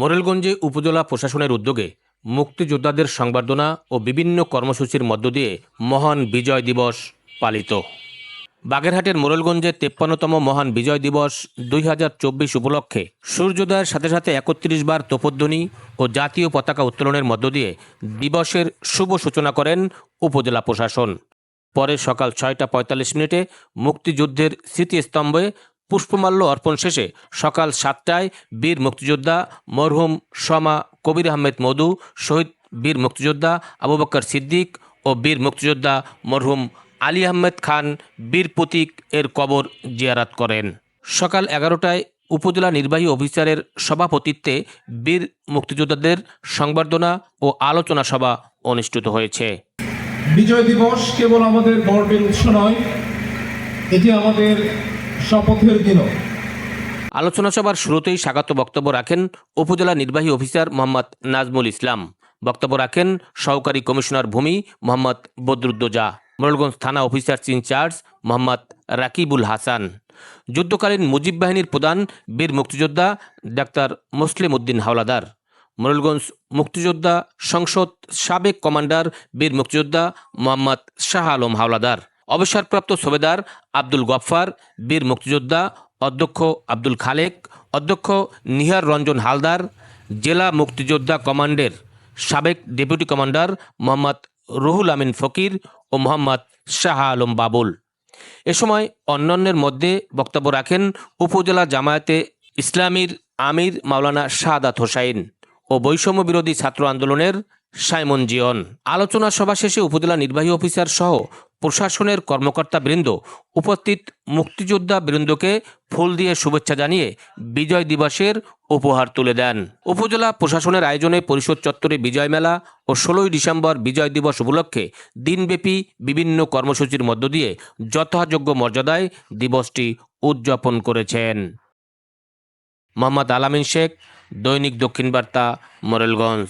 মোরেলগঞ্জে উপজেলা প্রশাসনের উদ্যোগে মুক্তিযোদ্ধাদের সংবর্ধনা ও বিভিন্ন কর্মসূচির মধ্য দিয়ে মহান বিজয় দিবস পালিত। বাগেরহাটের মোরেলগঞ্জে তেপ্পান্নতম মহান বিজয় দিবস দুই হাজার চব্বিশ উপলক্ষে সূর্যোদয়ের সাথে সাথে একত্রিশ বার তোপধ্বনি ও জাতীয় পতাকা উত্তোলনের মধ্য দিয়ে দিবসের শুভ সূচনা করেন উপজেলা প্রশাসন। পরে সকাল ছয়টা পঁয়তাল্লিশ মিনিটে মুক্তিযুদ্ধের স্মৃতিস্তম্ভে পুষ্পমাল্য অর্পণ শেষে সকাল সাতটায় বীর মুক্তিযোদ্ধা মরহুম শমা কবির আহমেদ মধু শহীদ বীর মুক্তিযোদ্ধা আবু বক্কর সিদ্দিক ও বীর মুক্তিযোদ্ধা মরহুম আলী আহমেদ খান বীর প্রতীক এর কবর জিয়ারাত করেন। সকাল এগারোটায় উপজেলা নির্বাহী অফিসারের সভাপতিত্বে বীর মুক্তিযোদ্ধাদের সংবর্ধনা ও আলোচনা সভা অনুষ্ঠিত হয়েছে। বিজয় দিবস কেবল আমাদের গর্বের উৎস নয়, এটি আমাদের শপথের দিনও। আলোচনা সভার শুরুতেই স্বাগত বক্তব্য রাখেন উপজেলা নির্বাহী অফিসার মোহাম্মদ নাজমুল ইসলাম। বক্তব্য রাখেন সহকারী কমিশনার ভূমি মোহাম্মদ বদরুদ্দোজা, মোরলগঞ্জ থানা অফিসার ইনচার্জ মোহাম্মদ রাকিবুল হাসান, যুদ্ধকালীন মুজিব বাহিনীর প্রধান বীর মুক্তিযোদ্ধা ডাক্তার মুসলিম উদ্দিন হাওলাদার, মোরলগঞ্জ মুক্তিযোদ্ধা সংসদ সাবেক কমান্ডার বীর মুক্তিযোদ্ধা মোহাম্মদ শাহ আলম হাওলাদার। অবসরপ্রাপ্ত সুবেদার আব্দুল গফফার, বীর মুক্তিযোদ্ধা অধ্যক্ষ আব্দুল খালেক, অধ্যক্ষ নিহার রঞ্জন হালদার, জেলা মুক্তিযোদ্ধা কমান্ডের সাবেক ডেপুটি কমান্ডার মোহাম্মদ রুহুল আমিন ফকির ও মোহাম্মদ শাহ আলম বাবুল। এ সময় অন্যান্যের মধ্যে বক্তব্য রাখেন উপজেলা জামায়াতে ইসলামীর আমির মাওলানা শাহাদাত হোসাইন ও বৈষম্য বিরোধী ছাত্র আন্দোলনের সাইমন জিয়ন। আলোচনা সভা শেষে উপজেলা নির্বাহী অফিসার সহ প্রশাসনের কর্মকর্তা বৃন্দ উপস্থিত মুক্তিযোদ্ধা বৃন্দকে ফুল দিয়ে শুভেচ্ছা জানিয়ে বিজয় দিবসের উপহার তুলে দেন। উপজেলা প্রশাসনের আয়োজনে পরিষদ চত্বরে বিজয় মেলা ও ষোলোই ডিসেম্বর বিজয় দিবস উপলক্ষে দিনব্যাপী বিভিন্ন কর্মসূচির মধ্য দিয়ে যথাযোগ্য মর্যাদায় দিবসটি উদযাপন করেছেন। মোহাম্মদ আলামিন শেখ, দৈনিক দক্ষিণ বার্তা, মোরেলগঞ্জ।